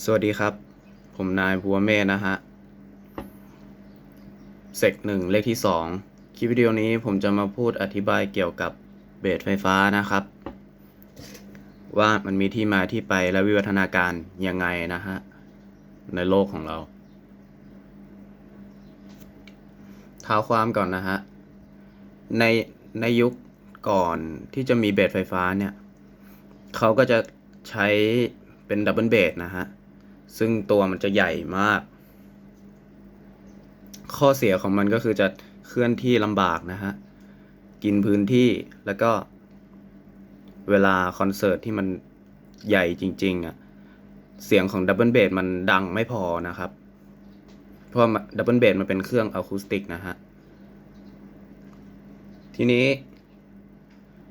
สวัสดีครับ ผมนายบัวเมธนะฮะเซกหนึ่งเลขที่สองคลิปวิดีโอนี้ผมจะมาพูดอธิบายเกี่ยวกับเบสไฟฟ้านะครับ ว่ามันมีที่มาที่ไปและวิวัฒนาการยังไงนะฮะ ในโลกของเรา เท้าความก่อนนะฮะ ในในยุคก่อนที่จะมีเบสไฟฟ้าเนี่ย เขาก็จะใช้เป็นดับเบิลเบสนะฮะ ซึ่งตัวมันจะใหญ่มาก ข้อเสียของมันก็คือจะเคลื่อนที่ลำบากนะฮะ กินพื้นที่แล้วก็ เวลาคอนเสิร์ตที่มันใหญ่จริง ๆอะ่ะ เสียงของดับเบิลเบสมันดังไม่พอนะครับ เพราะดับเบิลเบสมันเป็นเครื่องอะคูสติกนะฮะ ทีนี้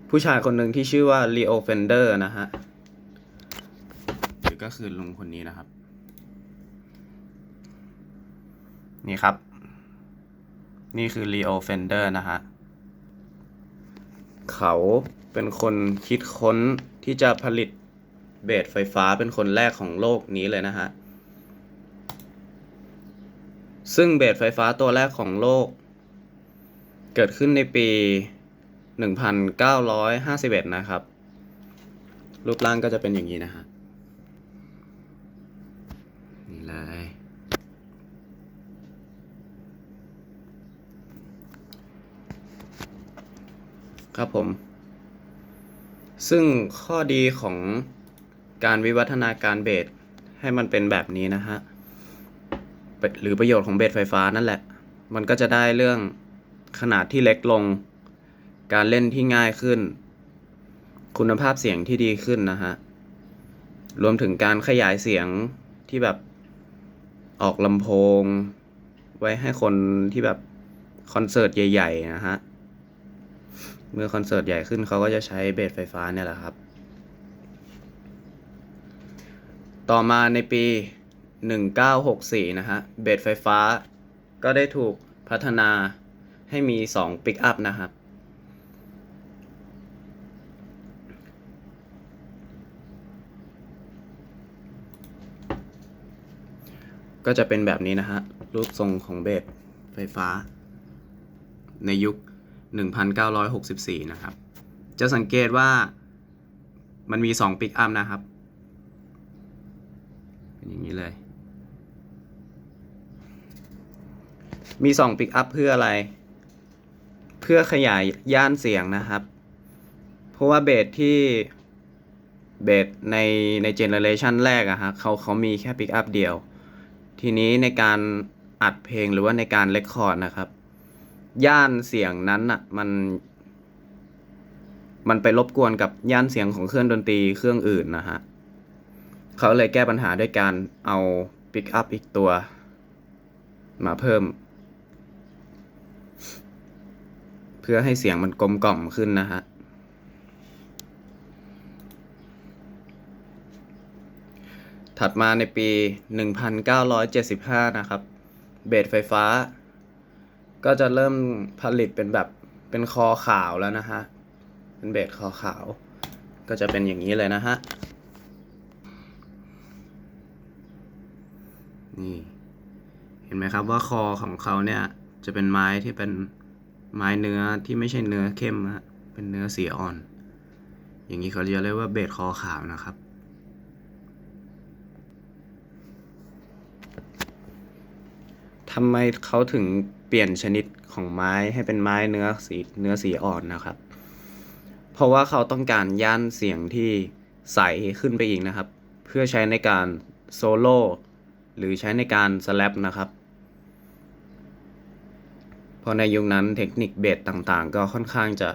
ผู้ชายคนหนึ่งที่ชื่อว่า Leo Fender นะฮะหรือก็คือลุงคนนี้นะครับ นี่ครับ นี่คือ Leo Fender นะฮะ เขาเป็นคนคิดค้นที่จะผลิตเบสไฟฟ้าเป็นคนแรกของโลกนี้เลยนะฮะ ซึ่งเบสไฟฟ้าตัวแรกของโลก เกิดขึ้นในปี 1951 นะครับ รูปร่างก็จะเป็นอย่างนี้นะฮะ นี่เลย ครับผม ซึ่งข้อดีของการวิวัฒนาการเบสให้มันเป็นแบบนี้นะฮะ หรือประโยชน์ของเบสไฟฟ้านั่นแหละ มันก็จะได้เรื่องขนาดที่เล็กลง การเล่นที่ง่ายขึ้น คุณภาพเสียงที่ดีขึ้นนะฮะ รวมถึงการขยายเสียงที่แบบออกลำโพง ไว้ให้คนที่แบบคอนเสิร์ตใหญ่ ๆ นะฮะ เมื่อคอนเสิร์ตใหญ่ขึ้นเขาก็จะใช้เบสไฟฟ้าเนี่ยแหละครับ ต่อมาในปี 1964 นะฮะ เบสไฟฟ้าก็ได้ถูกพัฒนาให้มี 2 ปิกอัพนะครับ ก็จะเป็นแบบนี้นะฮะ รูปทรงของเบสไฟฟ้า ในยุค 1964 นะครับ จะสังเกตว่ามันมี 2 ปิกอัพนะครับ เป็นอย่างนี้เลย มี 2 ปิกอัพเพื่ออะไร เพื่อขยายย่านเสียงนะครับ เพราะว่าเบสที่เบสในในเจเนอเรชันแรกอะฮะเขาเขามีแค่ปิกอัพเดียว ทีนี้ในการอัดเพลงหรือว่าในการเลคคอร์ดนะครับ ย่านเสียงนั้นอะ มัน มันไปรบกวนกับย่านเสียงของเครื่องดนตรีเครื่องอื่นนะฮะเขาเลยแก้ปัญหาด้วยการเอาปิกอัพอีกตัว มาเพิ่ม เพื่อให้เสียงมันกลมกล่อมขึ้นนะฮะถัดมาในปี 1975 นะครับ เบสไฟฟ้า ก็จะเริ่มผลิตเป็นแบบเป็นคอขาวแล้วนะฮะ เป็นเบสคอขาว ก็จะเป็นอย่างนี้เลยนะฮะ นี่ เห็นไหมครับว่าคอของเขาเนี่ยจะเป็นไม้ที่เป็นไม้เนื้อที่ไม่ใช่เนื้อเข้มฮะ เป็นเนื้อสีอ่อน อย่างนี้เขาเรียกว่าเบสคอขาวนะครับทำไมเขาถึง เปลี่ยนชนิดของไม้ให้เป็นไม้เนื้อสีเนื้อสีอ่อนนะครับ เพราะว่าเขาต้องการย่านเสียงที่ใสขึ้นไปอีกนะครับ เพื่อใช้ในการโซโล่หรือใช้ในการสแลปนะครับเพราะในยุคนั้นเทคนิคเบสต่างๆ ก็ค่อนข้างจะ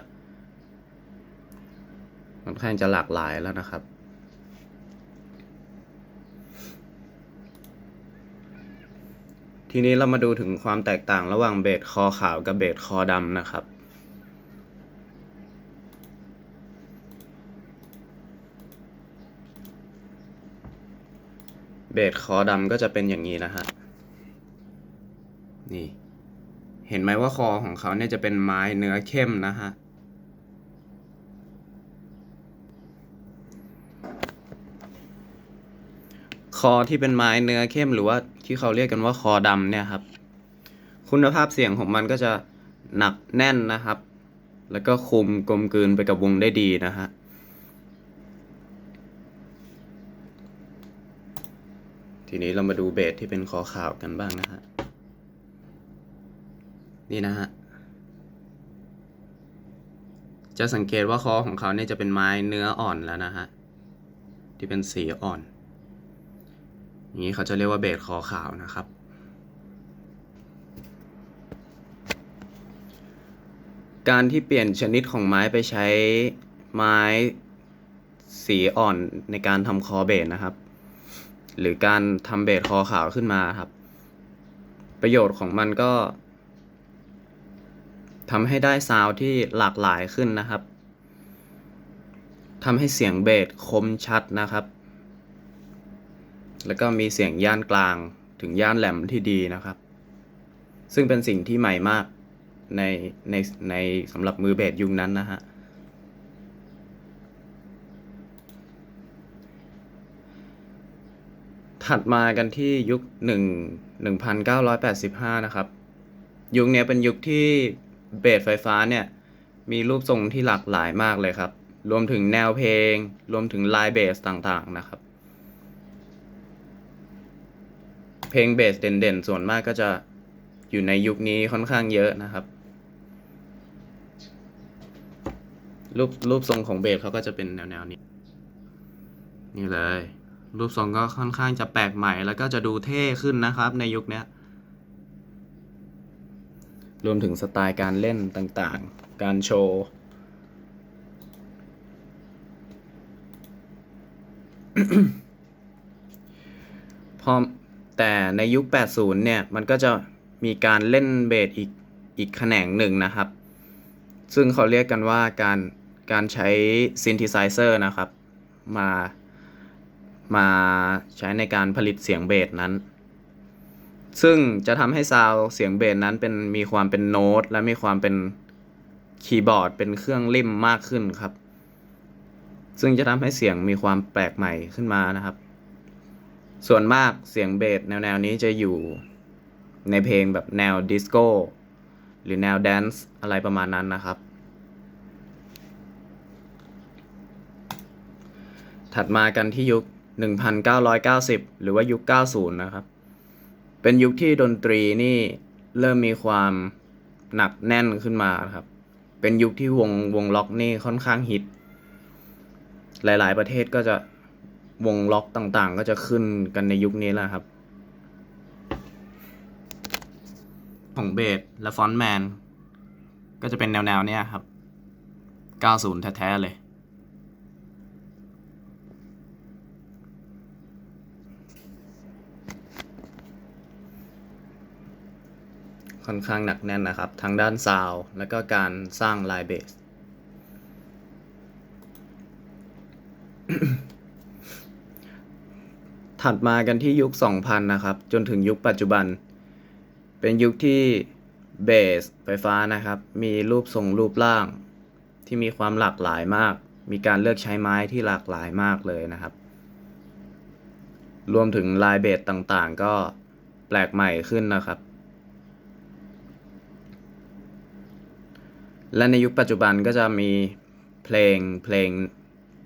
ค่อนข้างจะหลากหลายแล้วนะครับ ทีนี้เรามาดูถึงความแตกต่างระหว่างเบสคอขาวกับเบสคอดำนะครับ เบสคอดำก็จะเป็นอย่างนี้นะฮะ นี่ เห็นไหมว่าคอของเขาเนี่ยจะเป็นไม้เนื้อเข้มนะฮะ คอที่เป็นไม้เนื้อเข้มหรือว่าที่เขาเรียกกันว่าคอดำเนี่ยครับ คุณภาพเสียงของมันก็จะหนักแน่นนะครับ แล้วก็คุมกลมกลืนไปกับวงได้ดีนะฮะทีนี้เรามาดูเบสที่เป็นคอขาวกันบ้างนะฮะ นี่นะฮะ จะสังเกตว่าคอของเขาเนี่ยจะเป็นไม้เนื้ออ่อนแล้วนะฮะ ที่เป็นสีอ่อน นี้เขาจะเรียกว่าเบสคอขาวนะครับ การที่เปลี่ยนชนิดของไม้ไปใช้ไม้สีอ่อนในการทำคอเบสนะครับ หรือการทำเบสคอขาวขึ้นมาครับ ประโยชน์ของมันก็ทำให้ได้ซาวที่หลากหลายขึ้นนะครับทำให้เสียงเบสคมชัดนะครับ แล้วก็มีเสียงย่านกลางถึงย่านแหลมที่ดีนะครับ ซึ่งเป็นสิ่งที่ใหม่มากในในในสำหรับมือเบสยุคนั้นนะฮะถัดมากันที่ยุคหนึ่งหนึ่งพันเก้าร้อยแปดสิบห้านะครับ ยุคนี้เป็นยุคที่เบสไฟฟ้าเนี่ย มีรูปทรงที่หลากหลายมากเลยครับ รวมถึงแนวเพลง รวมถึงลายเบสต่างๆนะครับ เพลงเบสเด่นๆ ส่วนมากก็จะอยู่ในยุคนี้ค่อนข้างเยอะนะครับ รูปรูปทรงของเบสเขาก็จะเป็นแนวๆนี้ นี่เลย รูปทรงก็ค่อนข้างจะแปลกใหม่ แล้วก็จะดูเท่ขึ้นนะครับ ในยุคนี้รวมถึงสไตล์การเล่นต่างๆ การโชว์ พอ แต่ในยุค 80 เนี่ย มันก็จะมีการเล่นเบสอีกอีกแขนงหนึ่งนะครับ ซึ่งเขาเรียกกันว่าการการใช้ซินธิไซเซอร์นะครับ มามาใช้ในการผลิตเสียงเบสนั้น ซึ่งจะทำให้ซาวเสียงเบสนั้นเป็นมีความเป็นโน้ต และมีความเป็นคีย์บอร์ด เป็นเครื่องริมมากขึ้นครับ ซึ่งจะทำให้เสียงมีความแปลกใหม่ขึ้นมานะครับ ส่วนมากเสียงเบสแนวๆนี้จะอยู่ในเพลงแบบแนวดิสโก้ หรือแนวแดนซ์อะไรประมาณนั้นนะครับ ถัดมากันที่ยุค 1990 หรือว่ายุค 90 นะครับ เป็นยุคที่ดนตรีนี่เริ่มมีความหนักแน่นขึ้นมาครับ เป็นยุคที่วงวงล็อกนี่ค่อนข้างฮิต หลายๆประเทศก็จะ วงล็อกต่างๆ ก็จะขึ้นกันในยุคนี้แหละครับ ของเบสและฟอนต์แมน ก็จะเป็นแนวๆเนี้ยครับ 90 แท้ๆเลย ค่อนข้างหนักแน่นนะครับ ทั้งด้านซาวด์และก็การสร้างลายเบส ถัดมากันที่ยุค 2000 นะครับ จนถึงยุคปัจจุบัน เป็นยุคที่เบสไฟฟ้านะครับ มีรูปทรงรูปร่าง ที่มีความหลากหลายมาก มีการเลือกใช้ไม้ที่หลากหลายมากเลยนะครับ รวมถึงลายเบสต่างๆ ก็แปลกใหม่ขึ้นนะครับ และในยุคปัจจุบันก็จะมีเพลงเพลง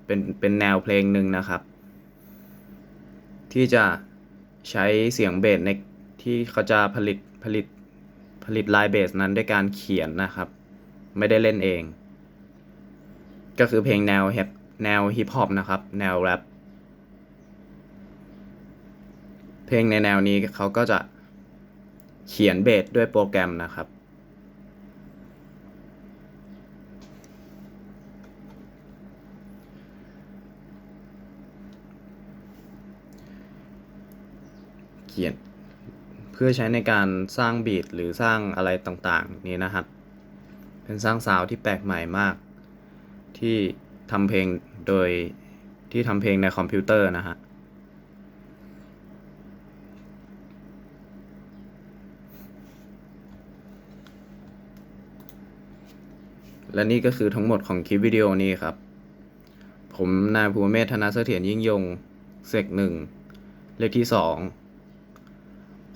เป็นเป็นแนวเพลงหนึ่งนะครับ ที่จะใช้เสียงเบสในที่เขาจะผลิตผลิตผลิตลายเบสนั้นด้วยการเขียนนะครับ ไม่ได้เล่นเอง ก็คือเพลงแนวแฮปแนวฮิปฮอปนะครับ แนวแรปเพลงในแนวนี้เขาก็จะเขียนเบสด้วยโปรแกรมนะครับ เขียน เพื่อใช้ในการสร้างบีทหรือสร้างอะไรต่างๆ นี้นะครับ เป็นสร้างซาวที่แปลกใหม่มาก ที่ทำเพลงโดยที่ทำเพลงในคอมพิวเตอร์นะฮะและนี่ก็คือทั้งหมดของคลิปวิดีโอนี้ครับ ผมนายภูมิเมธธนาเสถียรยิ่งยง เสกหนึ่ง เลขที่สอง